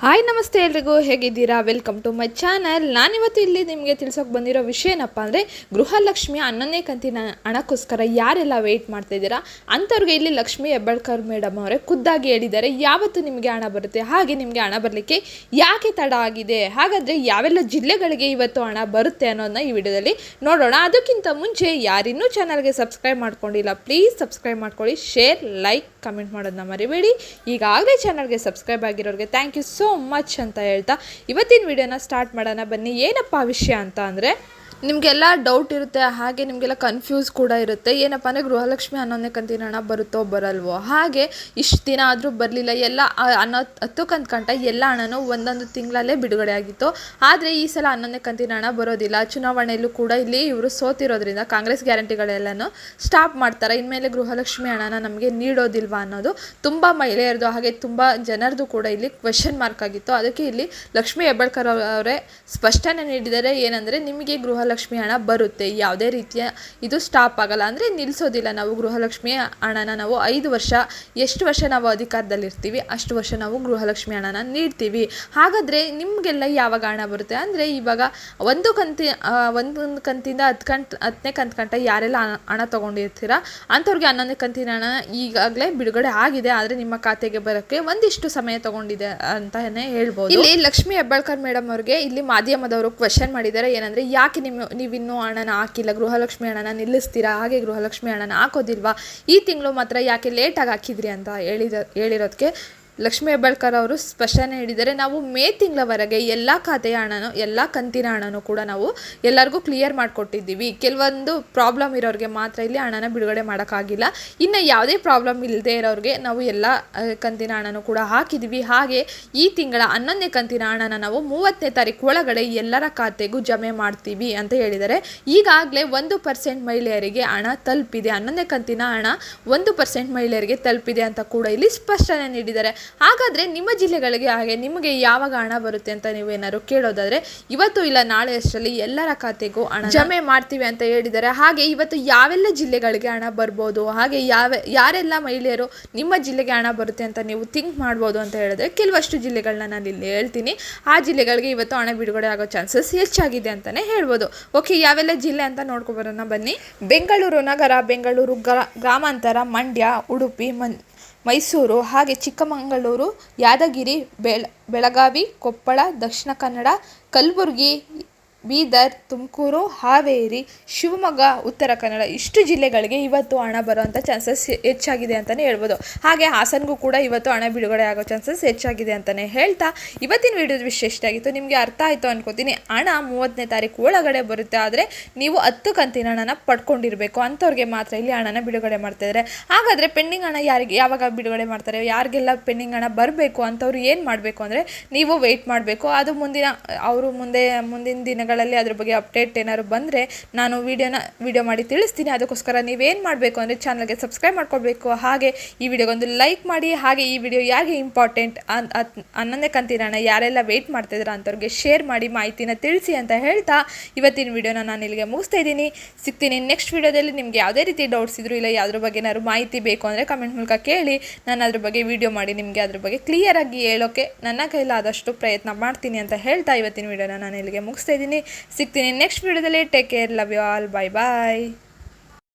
Hi, ನಮಸ್ತೆ ಎಲ್ರಿಗೂ. ಹೇಗಿದ್ದೀರಾ? ವೆಲ್ಕಮ್ ಟು ಮೈ ಚಾನಲ್ ನಾನಿವತ್ತು ಇಲ್ಲಿ ನಿಮಗೆ ತಿಳ್ಸೋಕೆ ಬಂದಿರೋ ವಿಷಯ ಏನಪ್ಪ ಅಂದರೆ, ಗೃಹಲಕ್ಷ್ಮಿ ಹನ್ನೊಂದನೇ ಕಂತಿನ ಹಣಕ್ಕೋಸ್ಕರ ಯಾರೆಲ್ಲ ವೆಯ್ಟ್ ಮಾಡ್ತಿದ್ದೀರಾ ಅಂಥವ್ರಿಗೆ ಇಲ್ಲಿ ಲಕ್ಷ್ಮಿ ಹೆಬ್ಬಾಳ್ಕರ್ ಮೇಡಮ್ ಅವರೇ ಖುದ್ದಾಗಿ ಹೇಳಿದ್ದಾರೆ, ಯಾವತ್ತು ನಿಮಗೆ ಹಣ ಬರುತ್ತೆ, ಹಾಗೆ ನಿಮಗೆ ಹಣ ಬರಲಿಕ್ಕೆ ಯಾಕೆ ತಡ ಆಗಿದೆ? ಹಾಗಾದರೆ ಯಾವೆಲ್ಲ ಜಿಲ್ಲೆಗಳಿಗೆ ಇವತ್ತು ಹಣ ಬರುತ್ತೆ ಅನ್ನೋದನ್ನ ಈ ವಿಡಿಯೋದಲ್ಲಿ ನೋಡೋಣ. ಅದಕ್ಕಿಂತ ಮುಂಚೆ ಯಾರಿನ್ನೂ ಚಾನಲ್ಗೆ ಸಬ್ಸ್ಕ್ರೈಬ್ ಮಾಡ್ಕೊಂಡಿಲ್ಲ ಪ್ಲೀಸ್ ಸಬ್ಸ್ಕ್ರೈಬ್ ಮಾಡ್ಕೊಳ್ಳಿ ಶೇರ್ ಲೈಕ್ ಕಮೆಂಟ್ ಮಾಡೋದನ್ನ ಮರಿಬೇಡಿ. ಈಗಾಗಲೇ ಚಾನಲ್ಗೆ ಸಬ್ಸ್ಕ್ರೈಬ್ ಆಗಿರೋರಿಗೆ ಥ್ಯಾಂಕ್ ಯು ಸೋ ಮಚ್ ಅಂತ ಹೇಳ್ತಾ ಇವತ್ತಿನ ವಿಡಿಯೋನ ಸ್ಟಾರ್ಟ್ ಮಾಡೋಣ. ಬನ್ನಿ ಏನಪ್ಪ ವಿಷಯ ಅಂತ ಅಂದರೆ ನಿಮಗೆಲ್ಲ ಡೌಟ್ ಇರುತ್ತೆ, ಹಾಗೆ ನಿಮಗೆಲ್ಲ ಕನ್ಫ್ಯೂಸ್ ಕೂಡ ಇರುತ್ತೆ. ಏನಪ್ಪ ಅಂದರೆ ಗೃಹಲಕ್ಷ್ಮಿ ಹನ್ನೊಂದನೇ ಕಂತಿನ ಹಣ ಬರುತ್ತೋ ಬರಲ್ವೋ? ಹಾಗೆ ಇಷ್ಟು ದಿನ ಆದರೂ ಬರಲಿಲ್ಲ, ಎಲ್ಲ ಅನ್ನೋ ಹತ್ತು ಕಂತು ಕಂಟ ಎಲ್ಲ ಹಣನೂ ಒಂದೊಂದು ತಿಂಗಳಲ್ಲೇ ಬಿಡುಗಡೆ ಆಗಿತ್ತು. ಆದರೆ ಈ ಸಲ ಹನ್ನೊಂದನೇ ಕಂತಿನ ಹಣ ಬರೋದಿಲ್ಲ. ಚುನಾವಣೆಯಲ್ಲೂ ಕೂಡ ಇಲ್ಲಿ ಇವರು ಸೋತಿರೋದ್ರಿಂದ ಕಾಂಗ್ರೆಸ್ ಗ್ಯಾರಂಟಿಗಳೆಲ್ಲನೂ ಸ್ಟಾಪ್ ಮಾಡ್ತಾರೆ. ಇನ್ಮೇಲೆ ಗೃಹಲಕ್ಷ್ಮಿ ಹಣನ ನಮಗೆ ನೀಡೋದಿಲ್ವಾ ಅನ್ನೋದು ತುಂಬ ಮಹಿಳೆಯರದು ಹಾಗೆ ತುಂಬ ಜನರದು ಕೂಡ ಇಲ್ಲಿ ಕ್ವೆಶನ್ ಮಾರ್ಕ್ ಆಗಿತ್ತು. ಅದಕ್ಕೆ ಇಲ್ಲಿ ಲಕ್ಷ್ಮೀ ಹೆಬ್ಬಾಳ್ಕರ್ ಅವರೇ ಸ್ಪಷ್ಟನೆ ನೀಡಿದರೆ ಏನಂದರೆ ನಿಮಗೆ ಗೃಹಲಕ್ಷ್ಮಿ ಹಣ ಬರುತ್ತೆ. ಯಾವುದೇ ರೀತಿಯ ಇದು ಸ್ಟಾಪ್ ಆಗಲ್ಲ. ಅಂದರೆ ನಿಲ್ಲಿಸೋದಿಲ್ಲ ನಾವು ಗೃಹಲಕ್ಷ್ಮಿ ಹಣನ. ನಾವು ಐದು ವರ್ಷ, ಎಷ್ಟು ವರ್ಷ ನಾವು ಅಧಿಕಾರದಲ್ಲಿರ್ತೀವಿ, ಅಷ್ಟು ವರ್ಷ ನಾವು ಗೃಹಲಕ್ಷ್ಮಿ ಹಣನ ನೀಡ್ತೀವಿ. ಹಾಗಾದರೆ ನಿಮಗೆಲ್ಲ ಯಾವಾಗ ಹಣ ಬರುತ್ತೆ? ಅಂದರೆ ಇವಾಗ ಒಂದು ಕಂತಿ ಒಂದೊಂದು ಕಂತಿಂದ ಹತ್ತು ಕಂಟ್ ಹತ್ತನೇ ಕಂತು ಕಂಟ ಯಾರೆಲ್ಲ ಹಣ- ತೊಗೊಂಡಿರ್ತೀರ? ಅಂಥವ್ರಿಗೆ ಹನ್ನೊಂದನೇ ಕಂತಿನ ಹಣ ಈಗಾಗಲೇ ಬಿಡುಗಡೆ ಆಗಿದೆ. ಆದರೆ ನಿಮ್ಮ ಖಾತೆಗೆ ಬರೋಕ್ಕೆ ಒಂದಿಷ್ಟು ಸಮಯ ತಗೊಂಡಿದೆ ಅಂತಾನೆ ಹೇಳ್ಬೋದು. ಇಲ್ಲಿ ಲಕ್ಷ್ಮಿ ಹೆಬ್ಬಾಳ್ಕರ್ ಮೇಡಮ್ ಅವ್ರಿಗೆ ಇಲ್ಲಿ ಮಾಧ್ಯಮದವರು ಕ್ವೆಶನ್ ಮಾಡಿದ್ದಾರೆ. ಏನಂದ್ರೆ ಯಾಕೆ ನಿಮ್ಮ ನೀವಿನ್ನೂ ಹಣನ ಹಾಕಿಲ್ಲ, ಗೃಹಲಕ್ಷ್ಮಿ ಹಣನ ನಿಲ್ಲಿಸ್ತೀರಾ? ಹಾಗೆ ಗೃಹಲಕ್ಷ್ಮಿ ಹಣನ ಹಾಕೋದಿಲ್ವಾ? ಈ ತಿಂಗಳು ಮಾತ್ರ ಯಾಕೆ ಲೇಟಾಗಿ ಹಾಕಿದ್ರಿ ಅಂತ ಹೇಳಿದ ಹೇಳಿರೋದಕ್ಕೆ ಲಕ್ಷ್ಮೀ ಹೆಬ್ಬಾಳ್ಕರ್ ಅವರು ಸ್ಪಷ್ಟನೆ ನೀಡಿದ್ದಾರೆ ನಾವು ಮೇ ತಿಂಗಳವರೆಗೆ ಎಲ್ಲ ಖಾತೆಯ ಹಣನೂ, ಎಲ್ಲ ಕಂತಿನ ಹಣನೂ ಕೂಡ ನಾವು ಎಲ್ಲರಿಗೂ ಕ್ಲಿಯರ್ ಮಾಡಿಕೊಟ್ಟಿದ್ದೀವಿ. ಕೆಲವೊಂದು ಪ್ರಾಬ್ಲಮ್ ಇರೋರಿಗೆ ಮಾತ್ರ ಇಲ್ಲಿ ಹಣನ ಬಿಡುಗಡೆ ಮಾಡೋಕ್ಕಾಗಿಲ್ಲ. ಇನ್ನು ಯಾವುದೇ ಪ್ರಾಬ್ಲಮ್ ಇಲ್ಲದೆ ಇರೋರಿಗೆ ನಾವು ಎಲ್ಲ ಕಂತಿನ ಹಣನೂ ಕೂಡ ಹಾಕಿದ್ದೀವಿ. ಹಾಗೆ ಈ ತಿಂಗಳ ಹನ್ನೊಂದನೇ ಕಂತಿನ ಹಣನ ನಾವು ಮೂವತ್ತನೇ ತಾರೀಕು ಒಳಗಡೆ ಎಲ್ಲರ ಖಾತೆಗೂ ಜಮೆ ಮಾಡ್ತೀವಿ ಅಂತ ಹೇಳಿದ್ದಾರೆ. ಈಗಾಗಲೇ ಒಂದು ಪರ್ಸೆಂಟ್ ಮಹಿಳೆಯರಿಗೆ ಹಣ ತಲುಪಿದೆ. ಹನ್ನೊಂದನೇ ಕಂತಿನ ಹಣ ಒಂದು ಪರ್ಸೆಂಟ್ ಮಹಿಳೆಯರಿಗೆ ತಲುಪಿದೆ ಅಂತ ಕೂಡ ಇಲ್ಲಿ ಸ್ಪಷ್ಟನೆ ನೀಡಿದ್ದಾರೆ. ಹಾಗಾದರೆ ನಿಮ್ಮ ಜಿಲ್ಲೆಗಳಿಗೆ ಹಾಗೆ ನಿಮಗೆ ಯಾವಾಗ ಹಣ ಬರುತ್ತೆ ಅಂತ ನೀವು ಏನಾದರೂ ಕೇಳೋದಾದರೆ, ಇವತ್ತು ಇಲ್ಲ, ನಾಳೆ ಅಷ್ಟರಲ್ಲಿ ಎಲ್ಲರ ಖಾತೆಗೂ ಹಣ ಜಮೆ ಮಾಡ್ತೀವಿ ಅಂತ ಹೇಳಿದ್ದಾರೆ. ಹಾಗೆ ಇವತ್ತು ಯಾವೆಲ್ಲ ಜಿಲ್ಲೆಗಳಿಗೆ ಹಣ ಬರ್ಬೋದು, ಹಾಗೆ ಯಾವ, ಯಾರೆಲ್ಲ ಮಹಿಳೆಯರು ನಿಮ್ಮ ಜಿಲ್ಲೆಗೆ ಹಣ ಬರುತ್ತೆ ಅಂತ ನೀವು ಥಿಂಕ್ ಮಾಡ್ಬೋದು ಅಂತ ಹೇಳಿದ್ರೆ ಕೆಲವಷ್ಟು ಜಿಲ್ಲೆಗಳನ್ನ ನಾನು ಇಲ್ಲಿ ಹೇಳ್ತೀನಿ. ಆ ಜಿಲ್ಲೆಗಳಿಗೆ ಇವತ್ತು ಹಣ ಬಿಡುಗಡೆ ಆಗೋ ಚಾನ್ಸಸ್ ಹೆಚ್ಚಾಗಿದೆ ಅಂತಲೇ ಹೇಳ್ಬೋದು. ಓಕೆ ಯಾವೆಲ್ಲ ಜಿಲ್ಲೆ ಅಂತ ನೋಡ್ಕೊಬರೋಣ ಬನ್ನಿ. ಬೆಂಗಳೂರು ನಗರ, ಬೆಂಗಳೂರು ಗ್ರಾ- ಗ್ರಾಮಾಂತರ, ಮಂಡ್ಯ, ಉಡುಪಿ, ಮನ್ ಮೈಸೂರು ಹಾಗೆ ಚಿಕ್ಕಮಗಳೂರು ಯಾದಗಿರಿ ಬೆಳ ಬೆಳಗಾವಿ ಕೊಪ್ಪಳ ದಕ್ಷಿಣ ಕನ್ನಡ ಕಲಬುರಗಿ ಬೀದರ್, ತುಮಕೂರು, ಹಾವೇರಿ, ಶಿವಮೊಗ್ಗ, ಉತ್ತರ ಕನ್ನಡ ಇಷ್ಟು ಜಿಲ್ಲೆಗಳಿಗೆ ಇವತ್ತು ಹಣ ಬರುವಂಥ ಚಾನ್ಸಸ್ ಹೆಚ್ಚಾಗಿದೆ ಅಂತಲೇ ಹೇಳ್ಬೋದು. ಹಾಗೆ ಹಾಸನಗೂ ಕೂಡ ಇವತ್ತು ಹಣ ಬಿಡುಗಡೆ ಆಗೋ ಚಾನ್ಸಸ್ ಹೆಚ್ಚಾಗಿದೆ ಅಂತಲೇ ಹೇಳ್ತಾ ಇವತ್ತಿನ ವಿಡಿಯೋದ ಇಷ್ಟ ಆಗಿತ್ತು. ನಿಮಗೆ ಅರ್ಥ ಆಯಿತು ಅನ್ಕೋತೀನಿ. ಹಣ ಮೂವತ್ತನೇ ತಾರೀಕು ಒಳಗಡೆ ಬರುತ್ತೆ. ಆದರೆ ನೀವು ಹತ್ತು ಕಂತಿನ ಹಣನ ಪಡ್ಕೊಂಡಿರಬೇಕು. ಅಂಥವ್ರಿಗೆ ಮಾತ್ರ ಇಲ್ಲಿ ಹಣನ ಬಿಡುಗಡೆ ಮಾಡ್ತಾಯಿದ್ದಾರೆ ಹಾಗಾದರೆ ಪೆಂಡಿಂಗ್ ಹಣ ಯಾರಿಗೆ, ಯಾವಾಗ ಬಿಡುಗಡೆ ಮಾಡ್ತಾರೆ? ಯಾರಿಗೆಲ್ಲ ಪೆಂಡಿಂಗ್ ಹಣ ಬರಬೇಕು? ಅಂಥವ್ರು ಏನು ಮಾಡಬೇಕು ಅಂದರೆ ನೀವು ವೆಯ್ಟ್ ಮಾಡಬೇಕು. ಅದು ಮುಂದಿನ, ಅವರು ಮುಂದೆ, ಮುಂದಿನ ದಿನಗಳಲ್ಲಿ ಅದ್ರ ಬಗ್ಗೆ ಅಪ್ಡೇಟ್ ಏನಾದ್ರು ಬಂದರೆ ನಾನು ವೀಡಿಯೋನ, ವಿಡಿಯೋ ಮಾಡಿ ತಿಳಿಸ್ತೀನಿ. ಅದಕ್ಕೋಸ್ಕರ ನೀವೇನು ಮಾಡಬೇಕು ಅಂದರೆ ಚಾನಲ್ಗೆ ಸಬ್ಸ್ಕ್ರೈಬ್ ಮಾಡ್ಕೊಳ್ಬೇಕು. ಹಾಗೆ ಈ ವಿಡಿಯೋಗೊಂದು ಲೈಕ್ ಮಾಡಿ, ಹಾಗೆ ಈ ವಿಡಿಯೋ ಯಾರಿಗೆ ಇಂಪಾರ್ಟೆಂಟ್ ಹನ್ನೊಂದನೇ ಕಂತಿರೋಣ, ಯಾರೆಲ್ಲ ವೆಯ್ಟ್ ಮಾಡ್ತಿದ್ದೀರಾ ಅಂಥವ್ರಿಗೆ ಶೇರ್ ಮಾಡಿ ಮಾಹಿತಿನ ತಿಳಿಸಿ ಅಂತ ಹೇಳ್ತಾ ಇವತ್ತಿನ ವಿಡಿಯೋನ ನಾನು ಇಲ್ಲಿಗೆ ಮುಗಿಸ್ತಾ ಇದ್ದೀನಿ. ಸಿಗ್ತೀನಿ ನೆಕ್ಸ್ಟ್ ವಿಡಿಯೋದಲ್ಲಿ. ನಿಮಗೆ ಯಾವುದೇ ರೀತಿ ಡೌಟ್ಸ್ ಇದ್ರು ಇಲ್ಲ, ಯಾವುದ್ರ ಬಗ್ಗೆ ಏನಾದ್ರು ಮಾಹಿತಿ ಬೇಕು ಅಂದರೆ ಕಮೆಂಟ್ ಮೂಲಕ ಕೇಳಿ. ನಾನು ಅದ್ರ ಬಗ್ಗೆ ವಿಡಿಯೋ ಮಾಡಿ ನಿಮಗೆ ಅದ್ರ ಬಗ್ಗೆ ಕ್ಲಿಯರಾಗಿ ಹೇಳೋಕ್ಕೆ ನನ್ನ ಕೈಲಾದಷ್ಟು ಪ್ರಯತ್ನ ಮಾಡ್ತೀನಿ ಅಂತ ಹೇಳ್ತಾ ಇವತ್ತಿನ ವಿಡಿಯೋನ ನಾನು ಇಲ್ಲಿಗೆ ಮುಗಿಸ್ತಾ ಇದ್ದೀನಿ. ಸಿಗ್ತೀನಿ. ನೆಕ್ಸ್ಟ್ ವಿಡಿಯೋದಲ್ಲಿ take care love you all bye bye